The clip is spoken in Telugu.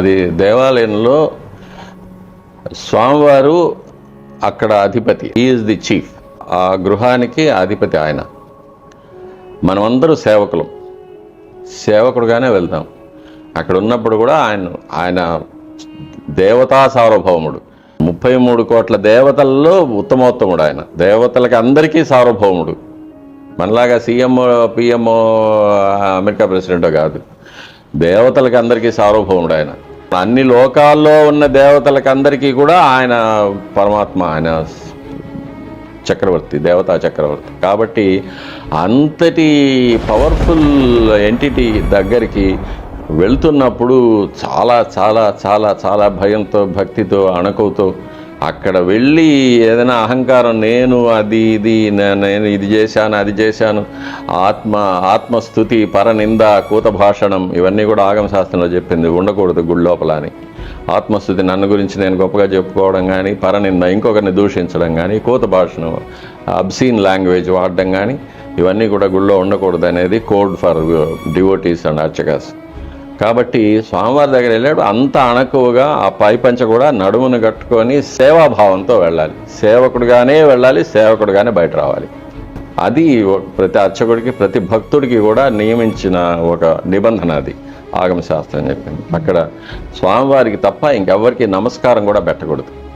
అది దేవాలయంలో స్వామివారు అక్కడ అధిపతి. ఈజ్ ది చీఫ్ ఆ గృహానికి అధిపతి ఆయన. మనమందరూ సేవకులం. సేవకుడుగానే వెళ్తాం. అక్కడ ఉన్నప్పుడు కూడా ఆయన ఆయన దేవతా సార్వభౌముడు. ముప్పై మూడు కోట్ల దేవతల్లో ఉత్తమోత్తముడు ఆయన. దేవతలకి అందరికీ సార్వభౌముడు. మనలాగా సీఎం పిఎం అమెరికా ప్రెసిడెంట్ కాదు. దేవతలకి అందరికీ సార్వభౌముడు ఆయన. అన్ని లోకాల్లో ఉన్న దేవతలకందరికీ కూడా ఆయన పరమాత్మ ఆయన చక్రవర్తి దేవతా చక్రవర్తి. కాబట్టి అంతటి పవర్ఫుల్ ఎంటిటీ దగ్గరికి వెళ్తున్నప్పుడు చాలా చాలా చాలా చాలా భయంతో భక్తితో అణకువతో అక్కడ వెళ్ళి ఏదైనా అహంకారం నేను అది ఇది నేను ఇది చేశాను అది చేశాను ఆత్మ ఆత్మస్థుతి పరనింద కూత భాషణం ఇవన్నీ కూడా ఆగమ శాస్త్రంలో చెప్పింది. ఉండకూడదు గుడి లోపల అని. ఆత్మస్థుతి నన్ను గురించి నేను గొప్పగా చెప్పుకోవడం కానీ పరనింద ఇంకొకరిని దూషించడం కానీ కూత భాషను అబ్సీన్ లాంగ్వేజ్ వాడడం కానీ ఇవన్నీ కూడా గుళ్ళో ఉండకూడదు అనేది కోడ్ ఫర్ డివోటీస్ అండ్ అర్చకాస్ కాబట్టి స్వామివారి దగ్గర వెళ్ళాడు. అంత అణకువగా ఆ పై పంచ కూడా నడుమును కట్టుకొని సేవాభావంతో వెళ్ళాలి. సేవకుడుగానే వెళ్ళాలి సేవకుడుగానే బయట రావాలి. అది ప్రతి అర్చకుడికి ప్రతి భక్తుడికి కూడా నియమించిన ఒక నిబంధన అది. ఆగమశాస్త్రం చెప్పింది. అక్కడ స్వామివారికి తప్ప ఇంకెవ్వరికి నమస్కారం కూడా పెట్టకూడదు.